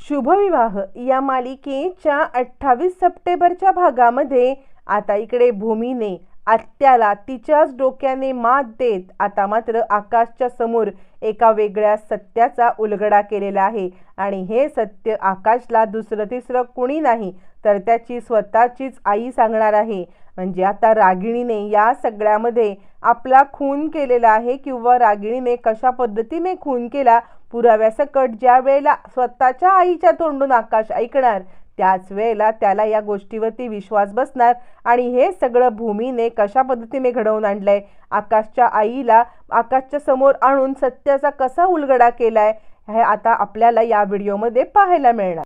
शुभविवाह. या मालिकेच्या अठ्ठावीस सप्टेंबरच्या भागामध्ये आता इकडे भूमीने आत्याला तिच्याच डोक्याने मात देत आता मात्र आकाशच्या समोर एका वेगळ्या सत्याचा उलगडा केलेला आहे. आणि हे सत्य आकाशला दुसरं तिसरं कुणी नाही तर त्याची स्वतःचीच आई सांगणार आहे. म्हणजे आता रागिणीने या सगळ्यामध्ये आपला खून केलेला आहे किंवा रागिणीने कशा पद्धतीने खून केला पुराव्यासकट ज्या वेळेला स्वतःच्या आईच्या तोंडून आकाश ऐकणार त्याच वेळेला त्याला या गोष्टीवरती विश्वास बसणार आणि हे सगळं भूमीने कशा पद्धतीने घडवून आणलंय? आकाशच्या आईला आकाशच्या समोर आणून सत्याचा कसा उलगडा केलाय हे आता आपल्याला या व्हिडिओमध्ये पाहायला मिळणार.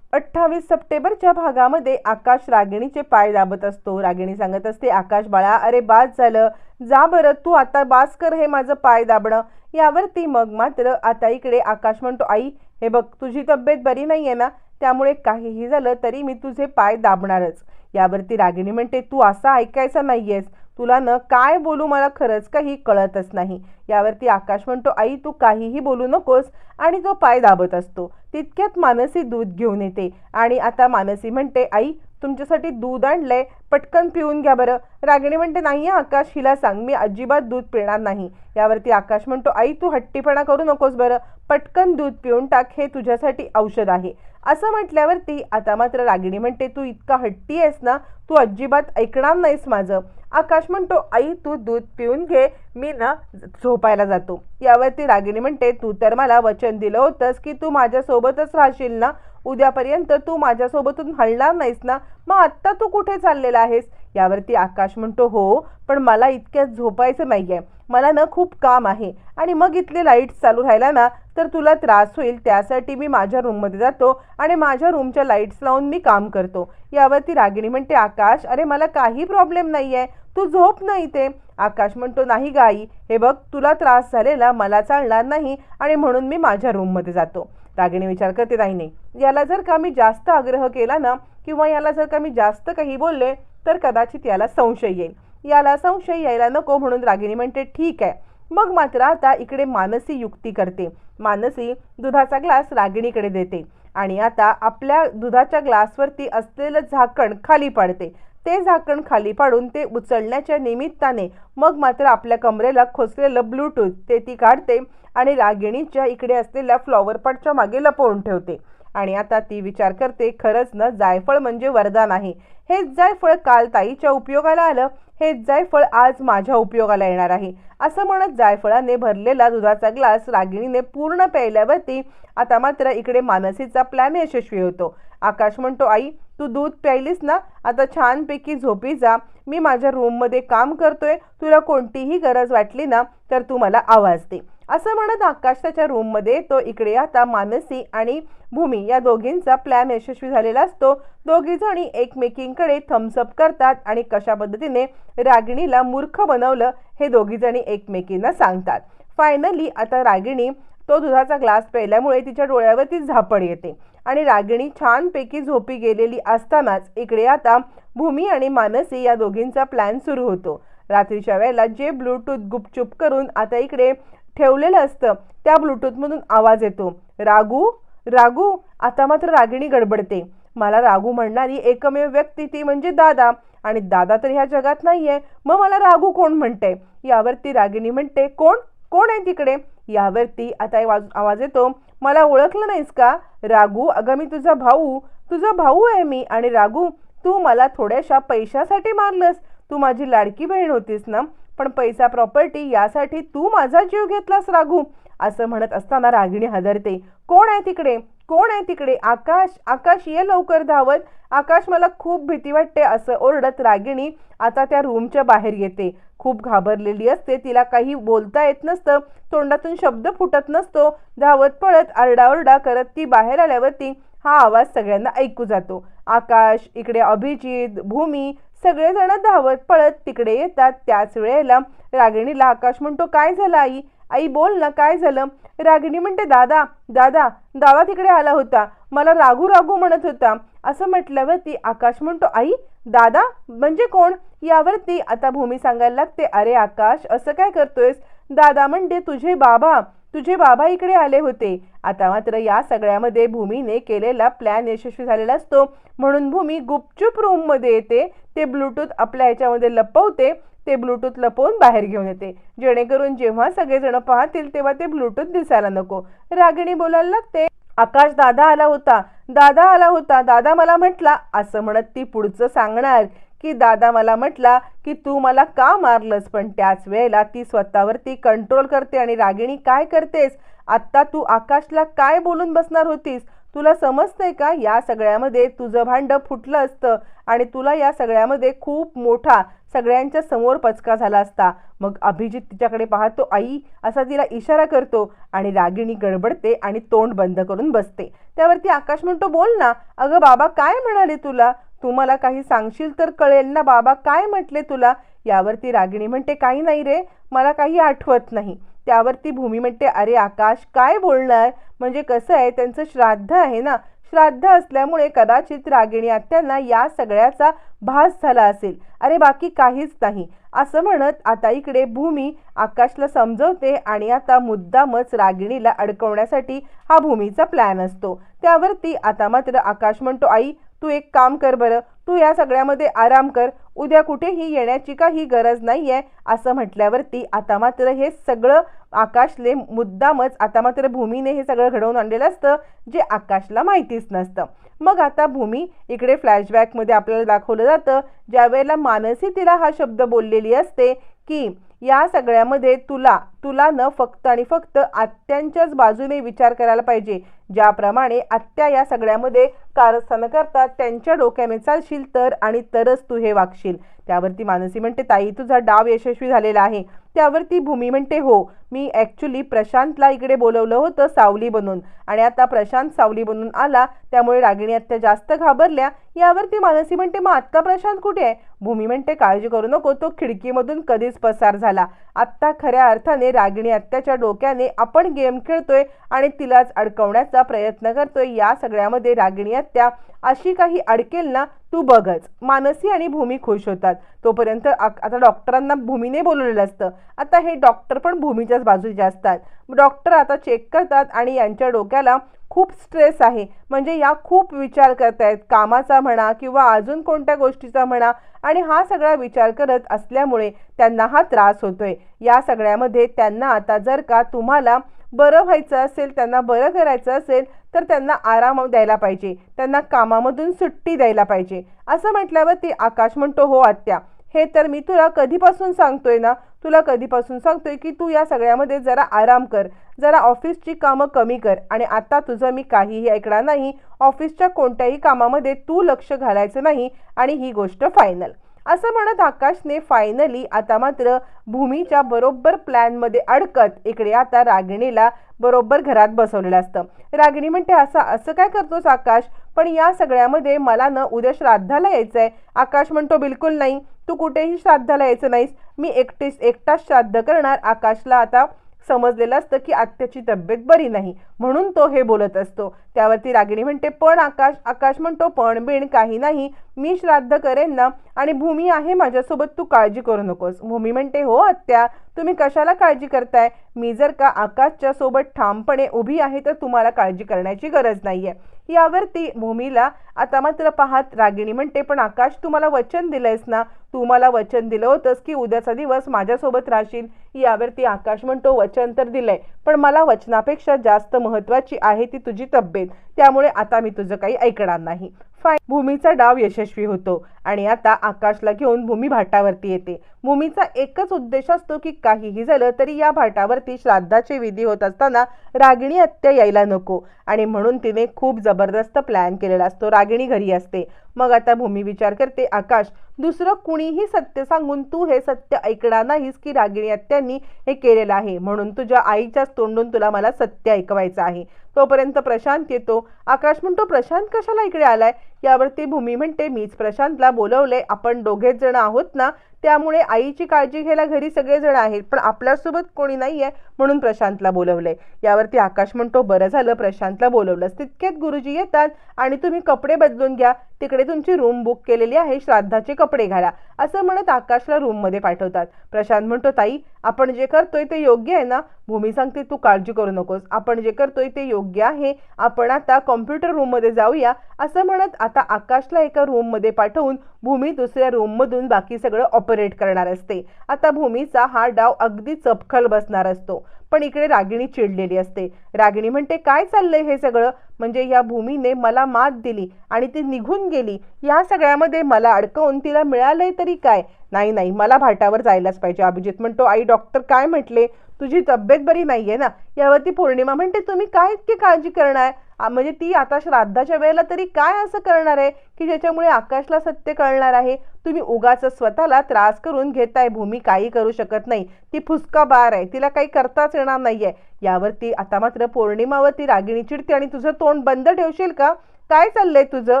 अठ्ठावीस सप्टेंबरच्या भागामध्ये आकाश रागिणीचे पाय दाबत असतो. रागिणी सांगत असते आकाश बाळा अरे बास झालं. जा बरं तू आता बास कर हे माझं पाय दाबणं. यावरती मग मात्र आता इकडे आकाश म्हणतो आई हे बघ तुझी तब्येत बरी नाही आहे ना? त्यामुळे काहीही झालं तरी मी तुझे पाय दाबणारच. यावरती रागिणी म्हणते तू असं नाही नाहीयेस. तुला न काय बोलू मला खरंच काही कळतच नाही. यावरती आकाश म्हणतो आई तू काहीही बोलू नकोस. आणि तो पाय दाबत असतो. तितक्यात मानसी दूध घेऊन येते. आणि आता मानसी म्हणते आई तुमच्यासाठी दूध आणलंय पटकन पिऊन घ्या बरं. रागिणी म्हणते नाही आकाश हिला सांग मी अजिबात दूध पिणार नाही. यावरती आकाश म्हणतो आई तू हट्टीपणा करू नकोस बरं पटकन दूध पिऊन टाक हे तुझ्यासाठी औषध आहे. असं म्हटल्यावरती आता मात्र रागिणी म्हणते तू इतका हट्टी आहेस ना तू अजिबात ऐकणार नाहीस माझं. आकाश म्हणतो आई तू दूध पिऊन घे मी ना झोपायला जातो. यावरती रागिणी म्हणते तू तर मला वचन दिलं होतंस की तू माझ्यासोबतच राहशील ना? उद्यापर्यंत तू माझ्यासोबतून हलणार नाहीस ना? मग आत्ता तू कुठे चाललेला आहेस? यावरती आकाश म्हणतो हो पण मला इतक्यात झोपायचं नाही आहे मला ना खूप काम आहे. आणि मग इथले लाईट्स चालू राहिला ना तर तुला त्रास होईल त्यासाठी मी माझ्या रूममध्ये जातो आणि माझ्या रूमच्या लाईट्स लावून मी काम करतो. यावरती रागिणी म्हणते आकाश अरे मला काही प्रॉब्लेम नाही आहे तू झोप नाही ते आकाश म्हणतो नाही गाई हे बघ तुला त्रास झालेला मला चालणार नाही आणि म्हणून मी माझ्या रूममध्ये जातो. रागिणी विचार करते नाही नाही. याला जर का मी जास्त आग्रह केला ना किंवा याला जर का मी जास्त काही बोलले तर कदाचित याला संशय येईल. याला संशय यायला नको म्हणून रागिणी म्हणते ठीक आहे. मग मात्र आता इकडे मानसी युक्ती करते. मानसी दुधाचा ग्लास रागिणीकडे देते आणि आता आपल्या दुधाच्या ग्लासवरती असलेलं झाकण खाली पाडते. ते झाकण खाली पाडून ते उचलण्याच्या निमित्ताने मग मात्र आपल्या कमरेला खोचलेलं ब्लूटूथ ते ती काढते आणि रागिणीच्या इकडे असलेल्या फ्लॉवर पॉटच्या मागे लपवून ठेवते. आणि आता ती विचार करते खरंच ना जायफळ म्हणजे वरदान आहे हेच जायफळ काल ताईच्या उपयोगाला आलं. हेच जायफळ आज माझ्या उपयोगाला येणार आहे. असं म्हणत जायफळाने भरलेला दुधाचा ग्लास रागिणीने पूर्ण प्यायल्यावरती आता मात्र इकडे मानसीचा प्लॅन यशस्वी होतो. आकाश म्हणतो आई तू दूध प्यायलीस ना? आता छानपैकी झोपी जा. मी माझ्या रूममध्ये काम करतोय. तुला कोणतीही गरज वाटली ना तर तू मला आवाज दे. असं म्हणत आकाश त्याच्या रूममध्ये तो इकडे आता मानसी आणि भूमी या दोघींचा प्लॅन यशस्वी झालेला असतो. दोघी जणी एकमेकींकडे थम्सअप करतात आणि कशा पद्धतीने रागिणीला मूर्ख बनवलं हे दोघी जणी एकमेकींना सांगतात. फायनली आता रागिणी तो दुधाचा ग्लास प्यायल्यामुळे तिच्या डोळ्यावरती झापड येते आणि रागिणी छानपैकी झोपी गेलेली असतानाच इकडे आता भूमी आणि मानसी या दोघींचा प्लॅन सुरू होतो. रात्रीच्या वेळेला जे ब्लूटूथ गुपचूप करून आता इकडे ठेवलेलं असतं. त्या ब्लूटूथमधून आवाज येतो. रागू रागू आता मात्र रागिणी गडबडते. मला रागू म्हणणारी एकमेव व्यक्ती ती म्हणजे दादा. आणि दादा तर ह्या जगात नाहीये. मग मला रागू कोण म्हणते यावरती रागिणी म्हणते कोण? कोण आहे तिकडे? यावरती आता आवाज येतो मला ओळखलं नाहीस का? रागू अगं मी तुझा भाऊ. तुझा भाऊ आहे मी. आणि रागू तू मला थोड्याशा पैशासाठी मारलंस. तू माझी लाडकी बहीण होतीस ना? पण पैसा प्रॉपर्टी यासाठी तू माझा जीव घेतलास रागू असं म्हणत असताना रागिणी हादरते. कोण आहे तिकडे? कोण आहे तिकडे? आकाश आकाश ये लवकर धावत. आकाश मला खूप भीती वाटते असं ओरडत रागिणी आता त्या रूमच्या बाहेर येते. खूप घाबरलेली असते तिला काही बोलता येत नसतं तोंडातून शब्द फुटत नसतो. धावत पळत आरडाओरडा करत ती बाहेर आल्यावरती हा आवाज सगळ्यांना ऐकू जातो. आकाश इकडे अभिजित भूमी सगळेजण धावत पळत तिकडे येतात. त्याच वेळेला रागिणीला आकाश म्हणतो काय झालं आई? आई बोल ना काय झालं? रागिणी म्हणते दादा दादा दादा तिकडे आला होता. मला रागू रागू म्हणत होता. असं म्हटल्यावरती आकाश म्हणतो आई दादा म्हणजे कोण? यावरती आता भूमी सांगायला लागते अरे आकाश असं काय करतोयस? दादा म्हणते तुझे बाबा तुझे बाबा इकडे आले होते. आता मात्र या सगळ्यामध्ये भूमीने केलेला प्लॅन यशस्वी झालेला असतो. म्हणून भूमी गुपचूप रूममध्ये येते. ते ब्लूटूथ आपल्या ह्याच्यामध्ये लपवते. ते ब्लूटूथ लपवून बाहेर घेऊन येते. जेणेकरून जेव्हा सगळेजण पाहतील तेव्हा ते ब्लूटूथ दिसायला नको. रागिणी बोलायला लागते. आकाश दादा आला होता. दादा आला होता. दादा मला म्हटला असं म्हणत ती पुढचं सांगणार. की दादा मला म्हटला की तू मला का मारलंस? पण त्याच वेळेला ती स्वतःवरती कंट्रोल करते आणि रागिणी काय करतेस? आत्ता तू आकाशला काय बोलून बसणार होतीस? तुला समजतंय का? या सगळ्यामध्ये तुझं भांडं फुटलं असतं आणि तुला या सगळ्यामध्ये खूप मोठा सगळ्यांच्या समोर पचका झाला असता. मग अभिजित तिच्याकडे पाहतो आई असा तिला इशारा करतो आणि रागिणी गडबडते आणि तोंड बंद करून बसते. त्यावरती आकाश म्हणतो बोल ना. अगं बाबा काय म्हणाले तुला? तू मला काही सांगशील तर कळेल ना बाबा काय म्हटले तुला? यावरती रागिणी म्हणते काही नाही रे मला काही आठवत नाही. त्यावरती भूमी म्हणते अरे आकाश काय बोलणार? म्हणजे कसं आहे त्यांचं श्राद्ध आहे ना? श्राद्ध असल्यामुळे कदाचित रागिणी आत्यांना या सगळ्याचा भास झाला असेल. अरे बाकी काहीच नाही. असं म्हणत आता इकडे भूमी आकाशला समजवते आणि आता मुद्दामच रागिणीला अडकवण्यासाठी हा भूमीचा प्लॅन असतो. त्यावरती आता मात्र आकाश म्हणतो आई तू एक काम कर बरं. तू या सगळ्यामध्ये आराम कर. उद्या कुठेही येण्याची काही गरज नाही आहे असं म्हटल्यावरती आता मात्र हे सगळं आकाशले मुद्दामच आता मात्र भूमीने हे सगळं घडवून आणलेलं असतं जे आकाशला माहितीच नसतं. मग आता भूमी इकडे फ्लॅशबॅकमध्ये आपल्याला दाखवलं जातं ज्यावेळेला मानसी तिला हा शब्द बोललेली असते की या सगळ्यामध्ये तुला तुला न फक्त आणि फक्त आत्यांच्याच बाजूने विचार करायला पाहिजे. ज्याप्रमाणे आत्या या सगळ्यामध्ये कारस्थानं करतात त्यांच्या डोक्याने चालशील तर आणि तरच तू हे वागशील. त्यावरती मानसी म्हणते ताई तुझा डाव यशस्वी झालेला आहे. त्यावरती भूमी म्हणते हो मी ॲक्च्युली प्रशांतला इकडे बोलवलं होतं सावली बनून. आणि आता प्रशांत सावली बनून आला. त्यामुळे रागिणी आत्या जास्त घाबरल्या. यावरती मानसी म्हणते मग आत्ता प्रशांत कुठे आहे? भूमी म्हणते काळजी करू नको. तो खिडकीमधून कधीच पसार झाला. आत्ता खऱ्या अर्थाने रागिणी आत्याच्या डोक्याने आपण गेम खेळतोय आणि तिलाच अडकवण्याचा प्रयत्न करतोय. या सगळ्यामध्ये रागिणी आत्या अशी काही अडकेल ना तू बघच. मानसी आणि भूमी खुश होतात. तोपर्यंत आता डॉक्टरांना भूमीने बोलवलेलं असतं. आता हे डॉक्टर पण भूमीच्याच बाजूचे असतात डॉक्टर आता चेक करतात आणि यांच्या डोक्याला खूप स्ट्रेस आहे. म्हणजे या खूप विचार करतायत. कामाचा म्हणा किंवा अजून कोणत्या गोष्टीचा म्हणा आणि हा सगळा विचार करत असल्यामुळे त्यांना हा त्रास होतोय. या सगळ्यामध्ये त्यांना आता जर का तुम्हाला बरं व्हायचं असेल त्यांना बरं करायचं असेल तर त्यांना आराम द्यायला पाहिजे. त्यांना कामामधून सुट्टी द्यायला पाहिजे. असं म्हटल्यावर ती आकाश म्हणतो हो आत्या हे तर मी तुला कधीपासून सांगतोय ना तुला कधीपासून सांगतोय की तू या सगळ्यामध्ये जरा आराम कर जरा ऑफिसची कामं कमी कर. आणि आता तुझं मी काहीही ऐकणार नाही ऑफिसच्या कोणत्याही कामामध्ये तू लक्ष घालायचं नाही आणि ही गोष्ट फायनल असं म्हणत आकाशने फायनली आता मात्र भूमीच्या बरोबर प्लॅनमध्ये अडकत इकडे आता रागिणीला बरोबर घरात बसवलेलं असतं. रागिणी म्हणते असं असं काय करतोस आकाश? पण या सगळ्यामध्ये मला ना उद्या श्राद्धाला यायचं आहे आकाश म्हणतो बिलकुल नाही. तू कुठेही श्राद्धाला यायचं नाहीस. मी एकटीस एकटाच श्राद्ध करणार. आकाशला आता समजलेलं असतं की आत्याची तब्येत बरी नाही. म्हणून तो हे बोलत असतो. त्यावरती रागिणी म्हणते पण आकाश आकाश म्हणतो पण बिण काही नाही. मी श्राद्ध करेन ना आणि भूमी आहे माझ्यासोबत तू काळजी करू नकोस. भूमी म्हणते हो आत्या तुम्ही कशाला काळजी करताय? मी जर का आकाशच्या सोबत ठामपणे उभी आहे तर तुम्हाला काळजी करण्याची गरज नाहीये. यावरती भूमीला आता मात्र पाहत रागिणी म्हणते पण आकाश तू मला वचन दिलंयस ना? तू मला वचन दिलं होतंस की उद्याचा दिवस माझ्यासोबत राहशील. यावरती आकाश म्हणतो वचन तर दिलंय पण मला वचनापेक्षा जास्त महत्वाची आहे ती तुझी तब्येत. त्यामुळे आता मी तुझं काही ऐकणार नाही. फाय भूमीचा डाव यशस्वी होतो. आणि आता आकाशला घेऊन भूमी भाटावरती येते. भूमीचा एकच उद्देश असतो की काहीही झालं तरी या भाटावरती श्राद्धाचे विधी होत असताना रागिणी हत्या यायला नको. आणि म्हणून तिने खूप जबरदस्त प्लॅन केलेला असतो. रागिणी घरी असते. मग आता भूमी विचार करते आकाश दुसरं कुणीही सत्य सांगून तू हे सत्य ऐकणार नाहीस की रागिणी आत्यांनी हे केलेलं आहे. म्हणून तुझ्या आईच्याच तोंडून तुला मला सत्य ऐकवायचं आहे. तोपर्यंत प्रशांत येतो. आकाश म्हणतो प्रशांत कशाला इकडे आलाय? यावरती भूमी म्हणते मीच प्रशांतला बोलवले. आपण दोघेच जण आहोत ना त्यामुळे आईची काळजी घ्यायला घरी सगळेजण आहेत पण आपल्यासोबत कोणी नाही आहे म्हणून प्रशांतला बोलवलंय. यावरती आकाश म्हणतो बरं झालं प्रशांतला बोलवलंस. तितक्यात गुरुजी येतात आणि तुम्ही कपडे बदलून घ्या. तिकडे तुमची रूम बुक केलेली आहे श्राद्धाचे कपडे घाला. असं म्हणत आकाशला रूममध्ये पाठवतात. प्रशांत म्हणतो ताई आपण जे करतोय ते योग्य आहे ना? भूमी सांगते तू काळजी करू नकोस. आपण जे करतोय ते योग्य आहे. आपण आता कॉम्प्युटर रूममध्ये जाऊया. असं म्हणत आता आकाशला एका रूममध्ये पाठवून भूमी दुसऱ्या रूममधून बाकी सगळं ऑपरेट करणार असते. आता भूमीचा हा डाव अगदी चपखल बसणार असतो. पण इकडे रागिणी चिडलेली असते. रागिणी म्हणते काय चाललंय हे सगळं? म्हणजे या भूमीने मला मात दिली आणि ती निघून गेली. या सगळ्यामध्ये मला अडकवून तिला मिळालंय तरी काय? नाही नाही मला भाटावर जायलाच पाहिजे. अभिजित म्हणतो आई डॉक्टर काय म्हटले? तुझी तब्येत बरी नाही आहे ना? यावरती पौर्णिमा म्हणते तुम्ही काय इतकी काळजी करणार? म्हणजे ती आता श्राद्धाच्या वेळेला तरी काय असं करणार आहे की ज्याच्यामुळे आकाशला सत्य कळणार आहे? तुम्ही उगाच स्वतःला त्रास करून घेताय भूमी काही करू शकत नाही. ती फुसका बार आहे तिला काही करताच येणार नाही आहे यावरती आता मात्र पौर्णिमावरती रागिणी चिडते आणि तुझं तोंड बंद ठेवशील का? काय चाललंय तुझं?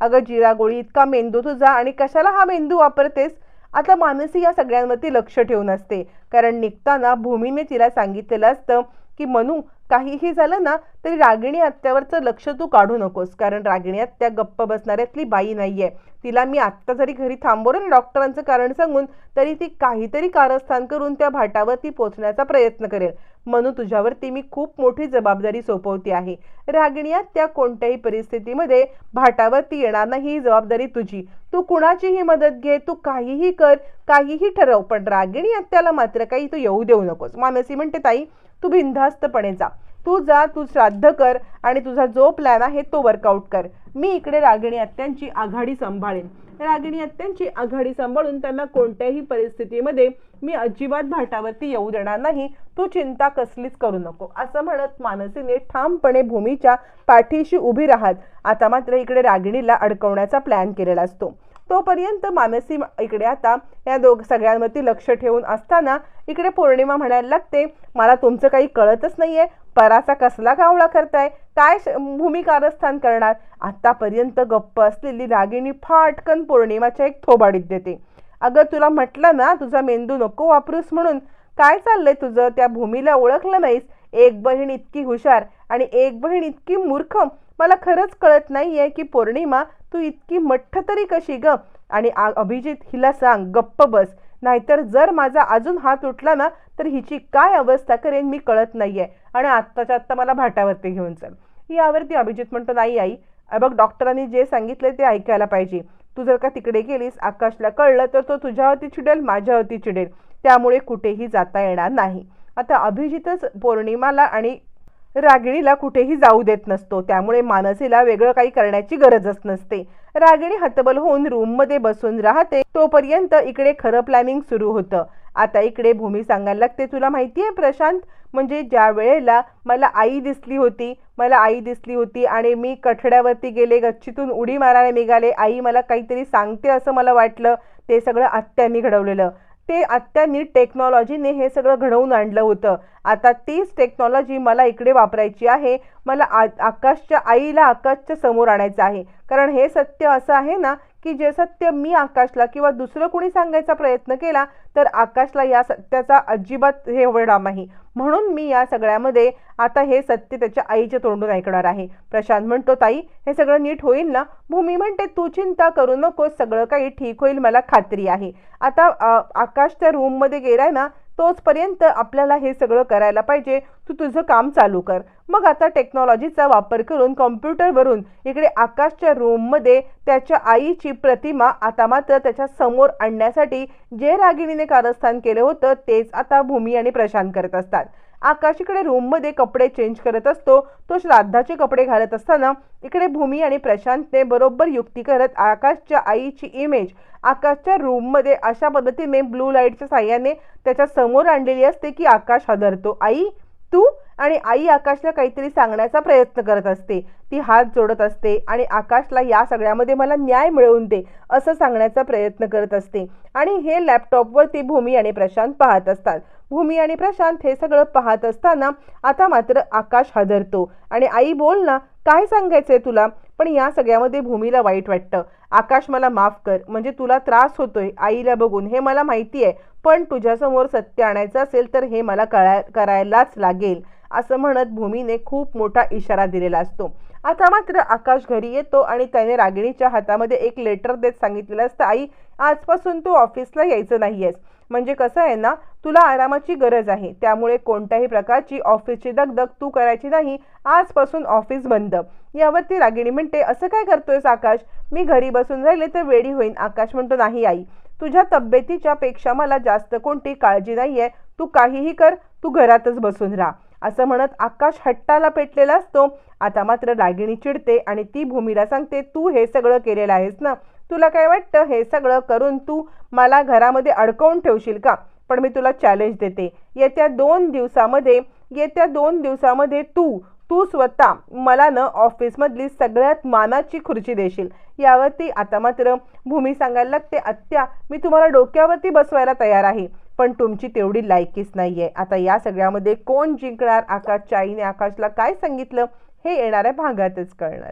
अगं जिरा गोळी इतका मेंदू तुझा आणि कशाला हा मेंदू वापरतेस? आता मानसी या सगळ्यांवरती लक्ष ठेवून असते. कारण निघताना भूमीने तिला सांगितलेलं असतं की मनू काहीही झालं ना तरी रागिणी आत्यावरचं लक्ष तू काढू नकोस. कारण रागिणी आत्या गप्प बसणाऱ्यातली बाई नाहीये. तिला मी आत्ता जरी घरी थांबवलं ना डॉक्टरांचं कारण सांगून तरी ती काहीतरी कारस्थान करून त्या भाटावर ती पोचण्याचा प्रयत्न करेल. म्हणून तुझ्यावरती मी खूप मोठी जबाबदारी सोपवते आहे. रागिणी आत्या कोणत्याही परिस्थितीमध्ये भाटावरती येणार नाही ही जबाबदारी तुझी. तू कुणाचीही मदत घे तू काहीही कर काहीही ठरव. पण रागिणी आत्याला मात्र काही तू येऊ देऊ नकोस. मानसी म्हणते ताई तू बिनधास्तपणे जा. तू जा तू श्राद्ध कर आणि तुझा जो प्लॅन आहे तो वर्कआउट कर. मी इकडे रागिणी आत्यांची आघाडी सांभाळेन. रागिणी आत्यांची आघाडी सांभाळून त्यांना कोणत्याही परिस्थितीमध्ये मी अजिबात भाटावरती येऊ देणार नाही. तू चिंता कसलीच करू नको. असं म्हणत मानसीने ठामपणे भूमीच्या पाठीशी उभी राहत आता मात्र इकडे रागिणीला अडकवण्याचा प्लॅन केलेला असतो. तोपर्यंत मानसी इकडे आता या दोघ सगळ्यांवरती लक्ष ठेवून असताना इकडे पौर्णिमा म्हणायला लागते मला तुमचं काही कळतच नाही आहे पराचा कसला कावळा करताय? काय भूमिकारस्थान करणार? आत्तापर्यंत गप्प असलेली रागिणी फाटकन पौर्णिमाच्या एक थोबाडीत देते. अगं तुला म्हटलं ना तुझा मेंदू नको वापरूस म्हणून. काय चाललंय तुझं? त्या भूमीला ओळखलं नाहीस? एक बहीण इतकी हुशार आणि एक बहीण इतकी मूर्ख मला खरंच कळत नाही आहे की पौर्णिमा तू इतकी मठ्ठ तरी कशी ग? आणि अभिजित हिला सांग गप्प बस. नाहीतर जर माझा अजून हात उठला ना तर हिची काय अवस्था करेन मी कळत नाही आहे आणि आत्ताच्या आत्ता मला भाटावरती घेऊन चल. यावरती अभिजित म्हणतो नाही आई. बघ डॉक्टरांनी जे सांगितलं ते ऐकायला पाहिजे. तू जर का तिकडे गेलीस आकाशला कळलं तर तो तुझ्यावरती चिडेल माझ्यावरती चिडेल. त्यामुळे कुठेही जाता येणार नाही. आता अभिजितच पौर्णिमाला आणि रागिणीला कुठेही जाऊ देत नसतो. त्यामुळे मानसीला वेगळं काही करण्याची गरजच नसते. रागिणी हतबल होऊन रूममध्ये बसून राहते तोपर्यंत इकडे खरं प्लॅनिंग सुरू होतं. आता इकडे भूमी सांगायला लागते तुला माहिती आहे प्रशांत म्हणजे ज्या वेळेला मला आई दिसली होती मला आई दिसली होती आणि मी कठड्यावरती गेले गच्चीतून उडी मारायला निघाले आई मला काहीतरी सांगते असं मला वाटलं ते सगळं आत्यांनी घडवलेलं. ते आत्यांनी टेक्नॉलॉजीने हे सगळं घडवून आणलं होतं. आता तीच टेक्नॉलॉजी मला इकडे वापरायची आहे. मला आकाशच्या आईला आकाशच्या समोर आणायचं आहे. कारण हे सत्य असं आहे ना की जे सत्य मी आकाशला किंवा दुसरं कोणी सांगायचा प्रयत्न केला तर आकाशला या सत्याचा अजिबात हे होणार नाही. म्हणून मी या सगळ्यामध्ये आता हे सत्य त्याच्या आईच्या तोंडून ऐकणार आहे. प्रशांत म्हणतो ताई हे सगळं नीट होईल ना? भूमी म्हणते तू चिंता करू नकोस सगळं काही ठीक होईल मला खात्री आहे. आता आकाश त्या रूममध्ये गेलाय ना तोचपर्यंत आपल्याला हे सगळं करायला पाहिजे. तू तुझं काम चालू कर. मग आता टेक्नॉलॉजीचा वापर करून कॉम्प्युटरवरून इकडे आकाशच्या रूममध्ये त्याच्या आईची प्रतिमा आता मात्र त्याच्यासमोर आणण्यासाठी जे रागिणीने कारस्थान केलं होतं तेच आता भूमी आणि प्रशांत करत असतात. आकाश इकडे रूममध्ये कपडे चेंज करत असतो. तो श्राद्धाचे कपडे घालत असताना इकडे भूमी आणि प्रशांतने बरोबर युक्ती करत आकाशच्या आईची इमेज आकाशच्या रूममध्ये अशा पद्धतीने ब्लू लाईटच्या साह्याने त्याच्यासमोर आणलेली असते की आकाश हदरतो. आई तू आणि आई आकाशला काहीतरी सांगण्याचा प्रयत्न करत असते. ती हात जोडत असते आणि आकाशला या सगळ्यामध्ये मला न्याय मिळवून दे असं सांगण्याचा प्रयत्न करत असते. आणि हे लॅपटॉपवर ती भूमी आणि प्रशांत पाहत असतात. भूमी आणि प्रशांत हे सगळं पाहत असताना आता मात्र आकाश हादरतो. आणि आई बोल ना काय सांगायचंय तुला? पण या सगळ्यामध्ये भूमीला वाईट वाटतं. आकाश मला माफ कर. म्हणजे तुला त्रास होतोय आईला बघून. हे मला माहिती आहे. पण तुझ्यासमोर सत्य आणायचं असेल तर हे मला कळा करायलाच लागेल. असं म्हणत भूमीने खूप मोठा इशारा दिलेला असतो. आता मात्र आकाश घरी येतो आणि त्याने रागिणीच्या हातामध्ये एक लेटर देत सांगितलेलं असतं आई आजपासून तू ऑफिसला यायचं नाही आहेस म्हणजे कसं आहे ना तुला आरामाची गरज आहे. त्यामुळे कोणत्याही प्रकारची ऑफिसची दगदग तू करायची नाही. आजपासून ऑफिस बंद. यावरती रागिणी म्हणते असं काय करतोयस आकाश? मी घरी बसून राहिले तर वेडी होईन. आकाश म्हणतो नाही आई. तुझ्या तब्येतीच्या पेक्षा मला जास्त कोणती काळजी नाही आहे तू काहीही कर. तू घरातच बसून राहा. असं म्हणत आकाश हट्टाला पेटलेला असतो. आता मात्र रागिणी चिडते आणि ती भूमीला सांगते तू हे सगळं केलेलं आहेस ना? तुला काय वाटतं? हे सगळं करून तू मला घरामध्ये अडकवून ठेवशील का? पण मी तुला चॅलेंज देते. येत्या दोन दिवसामध्ये येत्या दोन दिवसामध्ये तू तू स्वतः मला न ऑफिसमधली सगळ्यात मानाची खुर्ची देशील. यावरती आता मात्र भूमी सांगायला लागते आत्या मी तुम्हाला डोक्यावरती बसवायला तयार आहे पण तुमची तेवढी लायकीच नाही आहे आता या सगळ्यामध्ये कोण जिंकणार? आकाशच्या आईने आकाशला काय सांगितलं? हे येणाऱ्या भागातच कळणार.